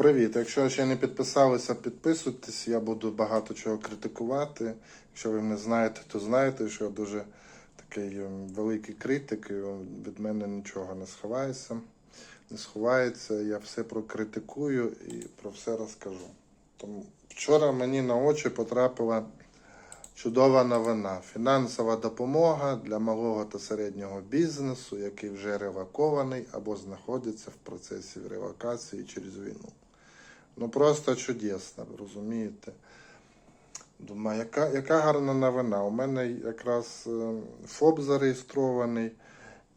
Привіт! Якщо ще не підписалися, підписуйтесь. Я буду багато чого критикувати. Якщо ви мене знаєте, то знаєте, що я дуже такий ем, великий критик, і ем, від мене нічого не сховається. Не сховається. Я все прокритикую і про все розкажу. Тому вчора мені на очі потрапила чудова новина. Фінансова допомога для малого та середнього бізнесу, який вже релокований або знаходиться в процесі релокації через війну. Ну просто чудесно, розумієте? Думаю, яка, яка гарна новина. У мене якраз е, ФОП зареєстрований,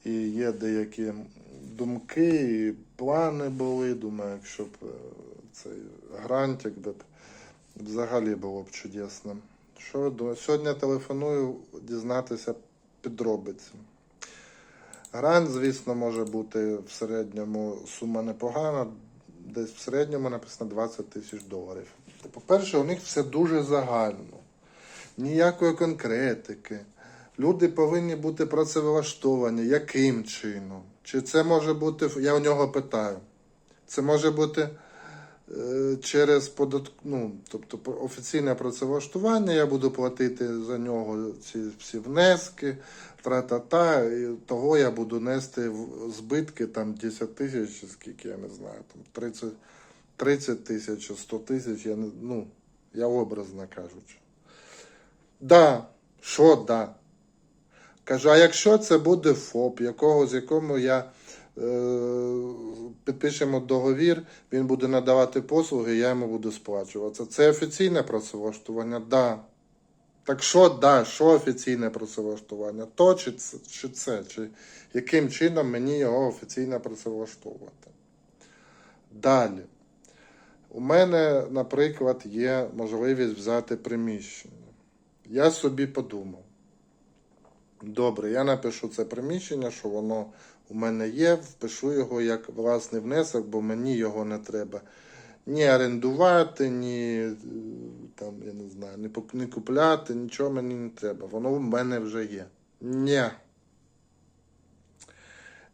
і є деякі думки, і плани були. Думаю, якщо б е, цей грантик би взагалі було б чудесно. Що ви думаєте? Сьогодні телефоную дізнатися підробиці. Грант, звісно, може бути в середньому сума непогана, десь в середньому написано 20 тисяч доларів. По-перше, у них все дуже загально, ніякої конкретики. Люди повинні бути працевлаштовані. Яким чином? Чи це може бути, я у нього питаю, це може бути через подат... ну, тобто офіційне працевлаштування, я буду платити за нього ці всі внески, тра-та-та, і того я буду нести збитки там 10 тисяч, скільки, я не знаю, там 30, 30 тисяч, чи 100 тисяч, я не, ну, я образно кажучи. Да, що да? Кажу, а якщо це буде ФОП, якого, з якому я е, підпишемо договір, він буде надавати послуги, я йому буду сплачувати. Це офіційне працевлаштування? Да. Так що да, що офіційне працевлаштування? То чи це, чи це? Чи яким чином мені його офіційно працевлаштовувати? Далі. У мене, наприклад, є можливість взяти приміщення. Я собі подумав. Добре, я напишу це приміщення, що воно у мене є, впишу його як власний внесок, бо мені його не треба ні орендувати, ні е, там, я не знаю, пок- ні купляти, нічого мені не треба. Воно в мене вже є. Ні.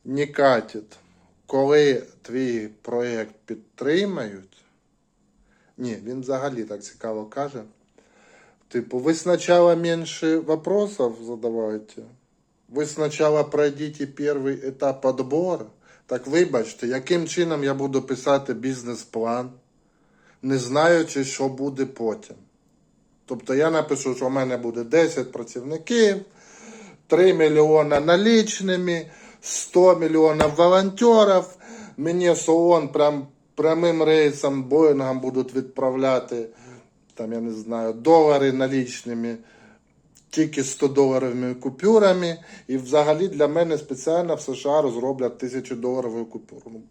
Не катить. Коли твій проєкт підтримають, ні, він взагалі так цікаво каже. Типу, вы сначала меньше вопросов задавайте. Ви сначала пройдите перший етап подбору. Так вибачте, яким чином я буду писати бізнес-план, не знаючи, що буде потім. Тобто я напишу, що в мене буде 10 працівників, 3 мільйона налічними, 100 мільйонів волонтерів. Мені з прям прямим рейсом Боїнгом будуть відправляти там, я не знаю, долари налічними, тільки 100 доларовими купюрами. І взагалі для мене спеціально в США розроблять 1000 доларову купюру. Ну,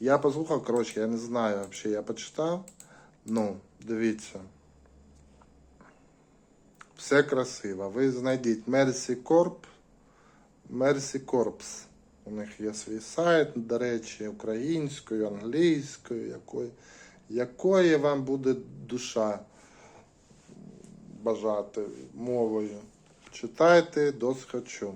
я послухав, коротше, я не знаю взагалі, я почитав. Ну, дивіться. Все красиво. Ви знайдіть Mercy Corp, Mercy Corps. У них є свій сайт, до речі, українською, англійською, якою, якої вам буде душа бажати мовою. Читайте досхочу.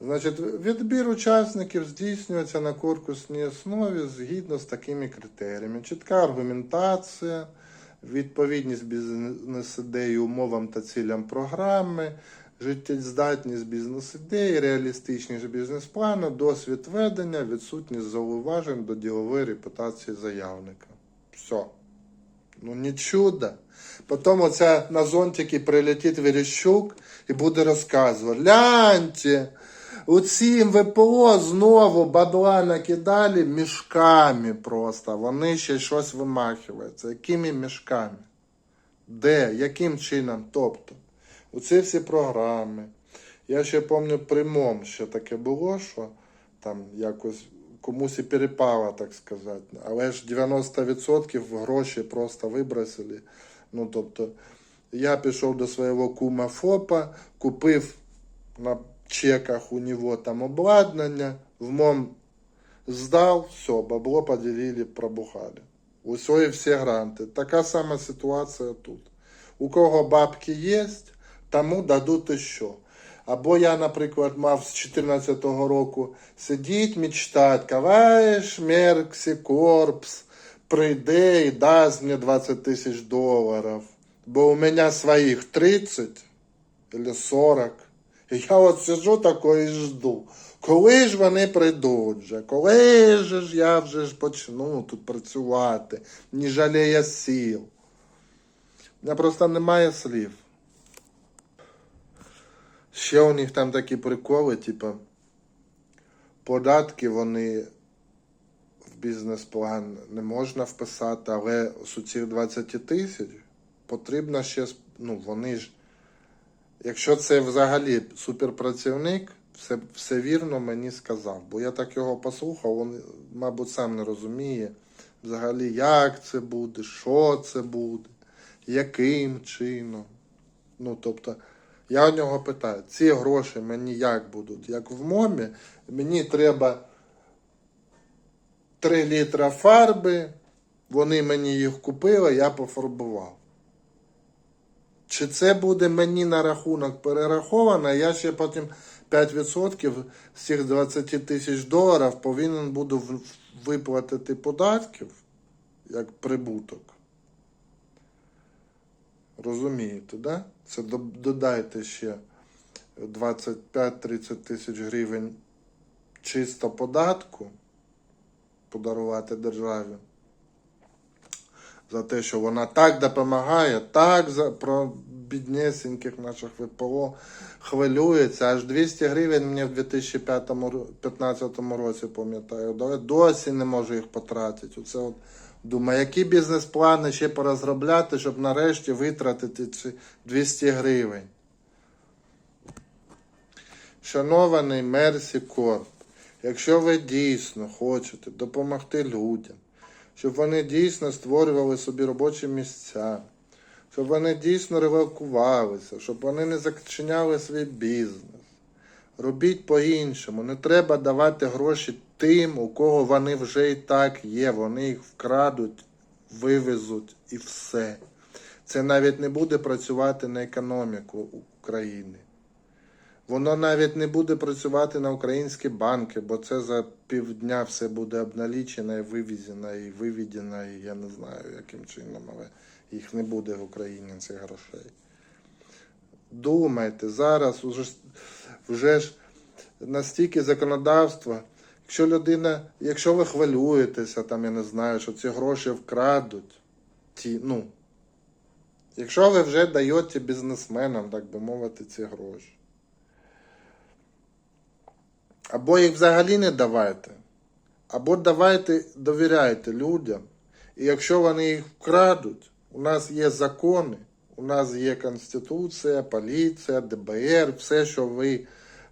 Значить, відбір учасників здійснюється на конкурсній основі згідно з такими критеріями. Чітка аргументація, відповідність бізнес-ідеї умовам та цілям програми, життєздатність бізнес-ідеї, реалістичність бізнес-плану, досвід ведення, відсутність зауважень до ділової репутації заявника. Все. Ну, не чудо. Потім оця на зонтики прилетить Верещук і буде розказувати. Гляньте, у цим ВПО знову бабла накидали мішками просто. Вони ще щось вимахуються. Якими мішками? Де? Яким чином? Тобто, оці всі програми. Я ще пам'ятаю при МОМ ще таке було, що там якось комусь і перепало, так сказати. Але ж 90% гроші просто вибросили. Ну, тобто, я пішов до свого кума ФОПа, купив на чеках у нього там обладнання, в МОМ здав, все, бабло поделили, пробухали. Усьо і всі гранти. Така сама ситуація тут. У кого бабки є, тому дадуть і що. Або я, наприклад, мав з 2014 року сидіть, мечтати, каваєш, Мерксі, Корпс, прийде і дасть мені 20 тисяч доларів. Бо у мене своїх 30 або 40. І я от такой і жду. Коли ж вони прийдуть вже? Коли ж я вже ж почну тут працювати? Не жаліє сил. У мене просто немає слів. Ще у них там такі приколи, типу, податки вони бізнес-план не можна вписати, але з цих 20 тисяч потрібно ще, ну, вони ж, якщо це взагалі суперпрацівник, все, все вірно мені сказав. Бо я так його послухав, він, мабуть, сам не розуміє взагалі, як це буде, що це буде, яким чином. Ну, тобто, я у нього питаю, ці гроші мені як будуть? Як в МОМі, мені треба 3 літра фарби, вони мені їх купили, я пофарбував. Чи це буде мені на рахунок перераховано, я ще потім 5% з цих 20 тисяч доларів повинен буду виплатити податків як прибуток. Розумієте, да? Це додайте ще 25-30 тисяч гривень чисто податку подарувати державі. За те, що вона так допомагає, так за про біднесеньких наших ВПО хвилюється. Аж 200 гривень мені в 2015 році, пам'ятаю, досі не можу їх потратити. Оце от думаю, які бізнес-плани ще порозробляти, щоб нарешті витратити ці 200 гривень. Шанований Мерсі Корп, якщо ви дійсно хочете допомогти людям, щоб вони дійсно створювали собі робочі місця, щоб вони дійсно релокувалися, щоб вони не зачиняли свій бізнес. Робіть по-іншому. Не треба давати гроші тим, у кого вони вже і так є. Вони їх вкрадуть, вивезуть і все. Це навіть не буде працювати на економіку України. Воно навіть не буде працювати на українські банки, бо це за півдня все буде обналічено і вивезено, і виведено, і я не знаю, яким чином, але їх не буде в Україні цих грошей. Думайте, зараз уже, вже ж настільки законодавства, якщо людина, якщо ви хвилюєтеся, там я не знаю, що ці гроші вкрадуть, ті, ну, якщо ви вже даєте бізнесменам, так би мовити, ці гроші. Або їх взагалі не давайте, або давайте, довіряйте людям. І якщо вони їх вкрадуть, у нас є закони, у нас є Конституція, поліція, ДБР, все, що ви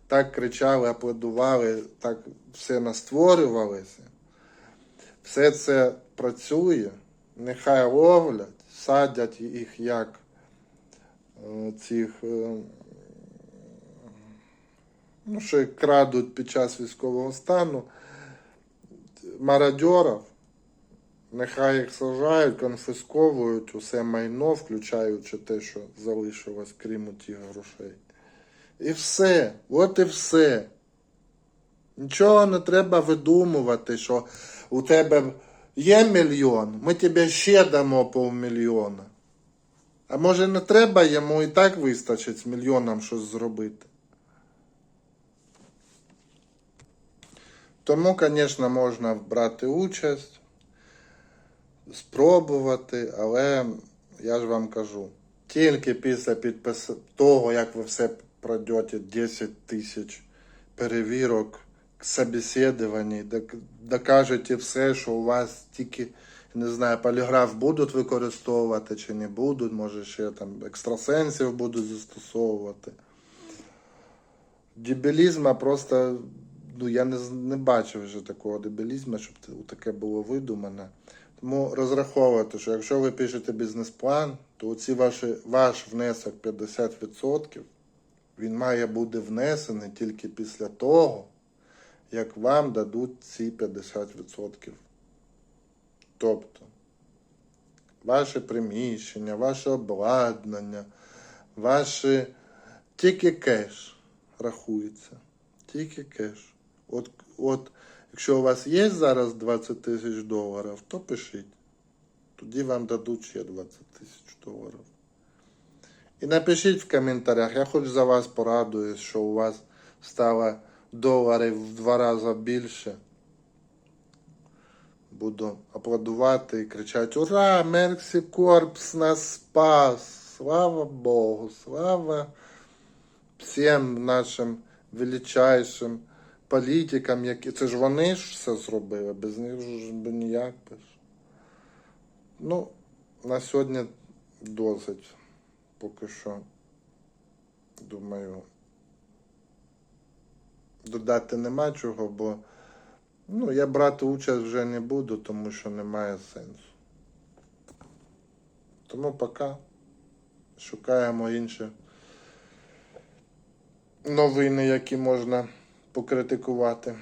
так кричали, аплодували, так все настворювалося. Все це працює, нехай ловлять, садять їх як е, цих. Ну, що крадуть під час військового стану, мародьорів, нехай їх сажають, конфісковують усе майно, включаючи те, що залишилось, крім тих грошей. І все, от і все. Нічого не треба видумувати, що у тебе є мільйон, ми тобі ще дамо півмільйона. А може не треба йому і так вистачить з мільйоном щось зробити. Тому, звісно, можна брати участь, спробувати, але я ж вам кажу, тільки після підпис... того, як ви все пройдете 10 тисяч перевірок, собеседувань, докажете все, що у вас тільки, не знаю, поліграф будуть використовувати чи не будуть, може ще там екстрасенсів будуть застосовувати дебілізма просто. Ну, я не, не бачив вже такого дебілізму, щоб таке було видумане. Тому розраховуйте, що якщо ви пишете бізнес-план, то оці ваші, ваш внесок 50%, він має бути внесений тільки після того, як вам дадуть ці 50%. Тобто, ваше приміщення, ваше обладнання, ваші тільки кеш рахується. Тільки кеш. От, от, якщо у вас є зараз 20 тисяч доларів, то пишіть. Тоді вам дадуть ще 20 тисяч доларів. І напишіть в коментарях, я хоч за вас порадуюсь, що у вас стало доларів в два рази більше. Буду аплодувати і кричати Ура! Мерксі Корпс нас спас! Слава Богу! Слава всім нашим величайшим політикам, які. Це ж вони ж все зробили, без них ж би ніяк би. Ну, на сьогодні досить. Поки що, думаю, додати нема чого, бо ну, я брати участь вже не буду, тому що немає сенсу. Тому поки шукаємо інші новини, які можна покритикувати.